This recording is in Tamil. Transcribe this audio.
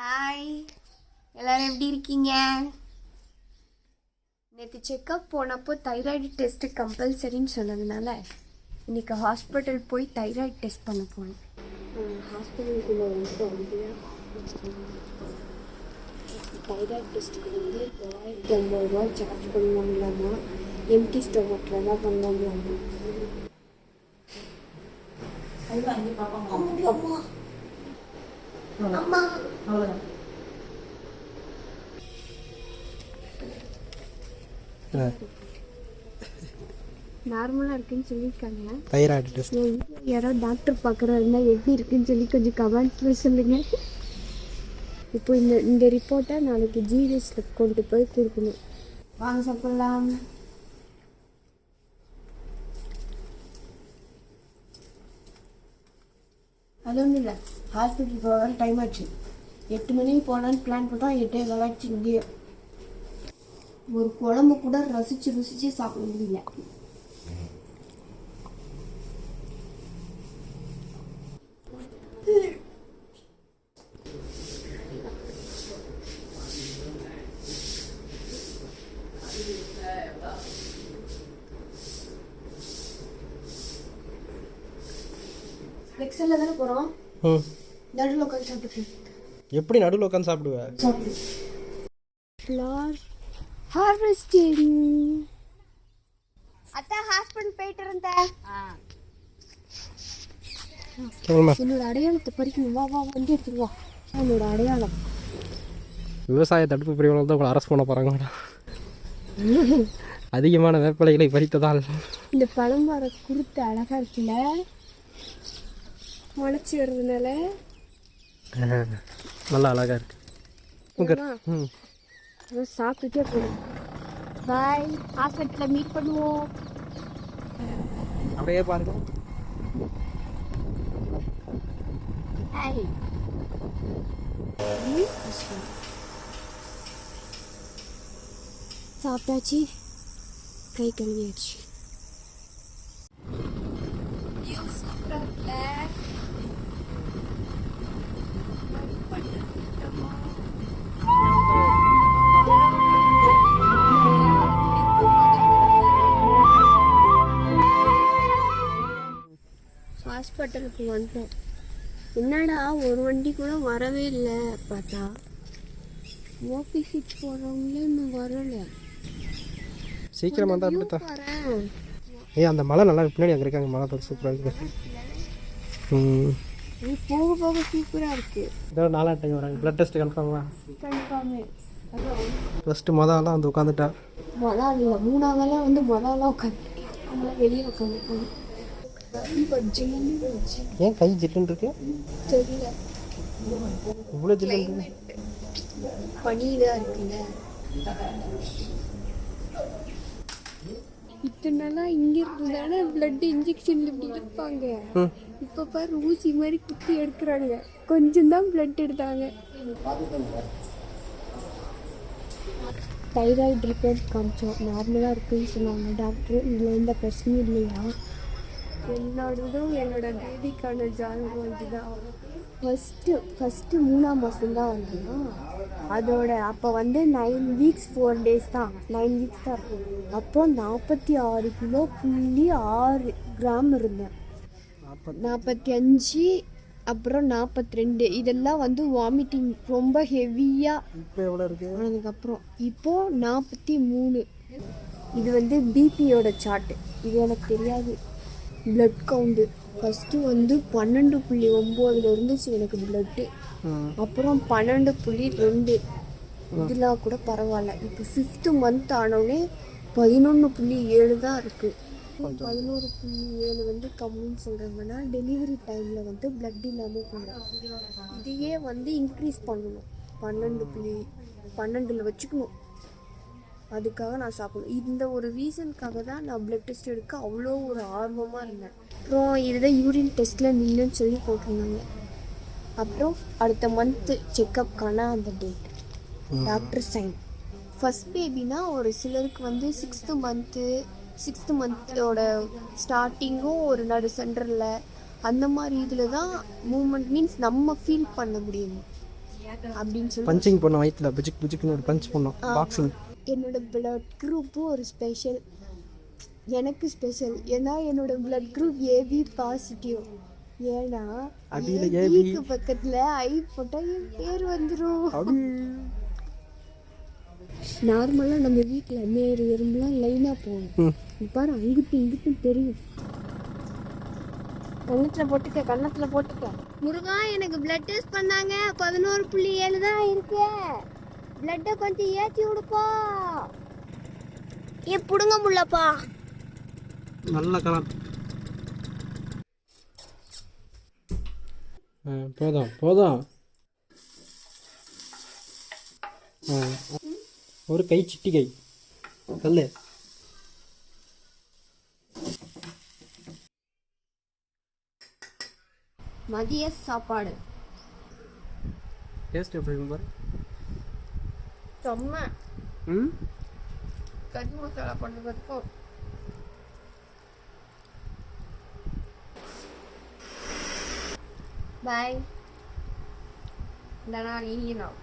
ஹாய் எல்லாரும் எப்படி இருக்கீங்க? நேற்று செக்கப் போனப்போ தைராய்டு டெஸ்ட்டு கம்பல்சரின்னு சொன்னதுனால இன்னைக்கு ஹாஸ்பிட்டல் போய் தைராய்டு டெஸ்ட் பண்ண ஹாஸ்பிட்டலுக்குள்ளே இல்லையா தைராய்டு டெஸ்ட்டுக்கு வந்து தொள்ளாயிரத்தி ஐம்பது ரூபா சார்ஜ் பண்ணுவாங்களாமா? எம்டி ஸ்டொமக்கில் தான் பண்ணுவாங்களாமா? நார்மலாக இருக்குன்னு சொல்லியிருக்காங்க. தைராய்டு டெஸ்ட் யாரோ டாக்டர் பார்க்குறாருன்னா எப்படி இருக்குன்னு சொல்லி கொஞ்சம் கமெண்ட்ஸில் சொல்லுங்கள் இப்போ இந்த இந்த ரிப்போர்ட்டை நாளைக்கு ஜிஹெச்சில் கொண்டு போய் கொடுக்கணும். வாங்க சாப்பிடலாம். அது ஒன்றும் இல்லை. ஹாஸ்பிட்டல் போக டைம் ஆச்சு. எட்டு மணிக்கு போகலான்னு பிளான் பண்ணால் எட்டே விளாட்சி இங்கேயே. ஒரு குழம்பு கூட ரசித்து ருசித்து சாப்பிட முடியல. எக்ஸலில் தானே போகிறோம் நடுவில் உட்காந்து சாப்பிட்டு எப்படி நடுவில் உட்காந்து சாப்பிடுவேன் சாப்பிடு. ஃப்ளார் ஹார்வெஸ்டிங் அத்தா ஹாஸ்பிட்டல் போயிட்டு இருந்தேன் சொல்லுமா. என்னோட அடையாளத்தை பறிக்கணும். வா வா வந்து எடுத்துட்டு வா. என்னோட அடையாளம். விவசாய தடுப்பு பிரிவுகள் தான் உங்களை அரெஸ்ட் பண்ண போகிறாங்க மேடம் அதிகமான வேப்பிலைகளை பறித்ததால். இந்த பழமர குருத்து அழகா இருக்குல்ல? முளைச்சி வர்றதுனால நல்லா அழகாக இருக்கு. சாப்பிட்டுட்டே போகணும் பாய் ஹாஸ்பிட்டலில் மீட் பண்ணுவோம். அப்படியே பாருங்க. ஹாய் சாப்பிட்டாச்சு. கை கழுவியாச்சு. ஹாஸ்பிட்டலுக்கு வந்தோம் என்னடா ஒரு வண்டி கூட வரவே இல்லை பார்த்தா. ஓபி சீட் போடுறவங்களே இன்னும் வரல. சீக்கிரமாக தான் ஏய் அந்த மலை நல்லா. பின்னாடி அங்கே இருக்காங்க. மலை பார்த்து சூப்பராக இருக்குது ம். போக போக சூப்பராக இருக்கு. இதோ நாலாம் டைம் வராங்க. ப்ளட் டெஸ்ட் கன்ஃபார்மா கன்ஃபார்மே ஃபஸ்ட்டு மொதலாம் வந்து உட்காந்துட்டா மொதல் இல்லை மூணாவதெல்லாம் வந்து மொதலாம் உட்காந்து அவங்கள வெளியே உட்காந்துருக்காங்க. ஏன் கை ஜில்லுன்னு இருக்கு? தெரியல. இவ்வளோ ஜில்லுன்னு இருக்கு. பனிதான் இருக்குல்ல. இத்தனை நாளா இங்க இருந்ததானே பிளட் இன்ஜெக்ஷன் இப்படி எடுப்பாங்க ம். இப்ப பாரு ஊசி மாதிரி குத்தி எடுக்கிறாங்க கொஞ்சம் தான் பிளட் எடுத்தாங்க. தைராய்டு ரிப்போர்ட் காமிச்சோம். நார்மலாக இருக்குன்னு சொன்னாங்க. டாக்டர் இதில் எந்த பிரச்சனையும் இல்லையா? என்னோடதும் என்னோட பேபிக்கான ஜாதகம் இதுதான் ஃபஸ்ட்டு ஃபஸ்ட்டு மூணாம் மாதம் தான் வந்தேன்னா அதோட அப்போ வந்து நைன் வீக்ஸ் ஃபோர் டேஸ் தான். நைன் வீக்ஸ் தான் அப்போ நாற்பத்தி ஆறு கிலோ புள்ளி ஆறு கிராம் இருந்தேன். நாற்பத்தி அஞ்சு அப்புறம் நாற்பத்தி ரெண்டு. இதெல்லாம் வந்து வாமிட்டிங் ரொம்ப ஹெவியாக இப்போ எவ்வளோ இருக்கு? ஆனதுக்கப்புறம். இப்போ நாற்பத்தி மூணு. இது வந்து பிபியோட சார்ட்டு இது எனக்கு தெரியாது. பிளட் கவுண்டு ஃபஸ்ட்டு வந்து பன்னெண்டு புள்ளி ஒம்போதுல இருந்துச்சு எனக்கு பிளட்டு அப்புறம் பன்னெண்டு புள்ளி ரெண்டு. இதெல்லாம் கூட பரவாயில்ல. இப்போ ஃபிஃப்த்து மந்த் ஆனோடனே பதினொன்று புள்ளி ஏழு தான் இருக்குது பதினோரு புள்ளி ஏழு வந்து கம்மின்னு சொல்கிறாங்கன்னா டெலிவரி டைமில் வந்து பிளட் இல்லாமல் போயிடும். இதையே வந்து இன்க்ரீஸ் பண்ணணும். பன்னெண்டு புள்ளி பன்னெண்டில் வச்சுக்கணும். அதுக்காக நான் சாப்பிடணும். இந்த ஒரு ரீசனுக்காக தான் நான் பிளட் டெஸ்ட் எடுக்க அவ்வளோ ஒரு ஆர்வமாக இருந்தேன். அப்புறம் இதுதான் யூரின் டெஸ்ட்டில் நின்றுன்னு சொல்லி போட்டிருந்தாங்க. அப்புறம் அடுத்த மந்த்து செக்கப்க்கான அந்த டேட் டாக்டர் சைன் ஃபஸ்ட் பேபினா ஒரு சிலருக்கு வந்து சிக்ஸ்த்து மந்த்து சிக்ஸ்த்து மந்தோட ஸ்டார்டிங்கும் ஒரு நடு சென்டரில் அந்த மாதிரி இதில் தான் மூமெண்ட் மீன்ஸ் நம்ம ஃபீல் பண்ண முடியும். அப்படின்னு சொல்லி பஞ்சிங் பண்ணோம் வயிற்றுல புஜிக் புஜிக்னு ஒரு பஞ்ச் பண்ணோம். பாக்ஸிங் என்னோட பிளட் குரூப்பும் ஒரு ஸ்பெஷல் எனக்கு ஸ்பெஷல் ஏன்னா என்னோட பிளட் குரூப் ஏபி பாசிட்டிவ் ஏன்னா ஏபிக்கு பக்கத்துல ஐ போட்டா என் பேர் வந்துடும் நார்மலாக நம்ம வீட்டில் நேரு எறும்புலாம் லைனாக போகும். பாரு அங்கிட்டு இங்கிட்டு தெரியும். கண்ணத்துல போட்டுக்க கண்ணத்துல போட்டுக்க. முருகா எனக்கு பிளட் டெஸ்ட் பண்ணாங்க. பதினோரு புள்ளி ஏழு தான் இருக்கு. பிளட்டை கொஞ்சம் ஏற்றி விடுப்பா. ஏ புடுங்க முல்லப்பா. நல்ல கலர். போதும் போதும். ஒரு கை சிட்டி கை கல்லு மதிய சாப்பாடு. டேஸ்ட் எப்படி பாரு? செம்ம. ம்? கறி மசாலா பண்ணுறதுக்கும் பாய் இந்த நாள் ஈனம்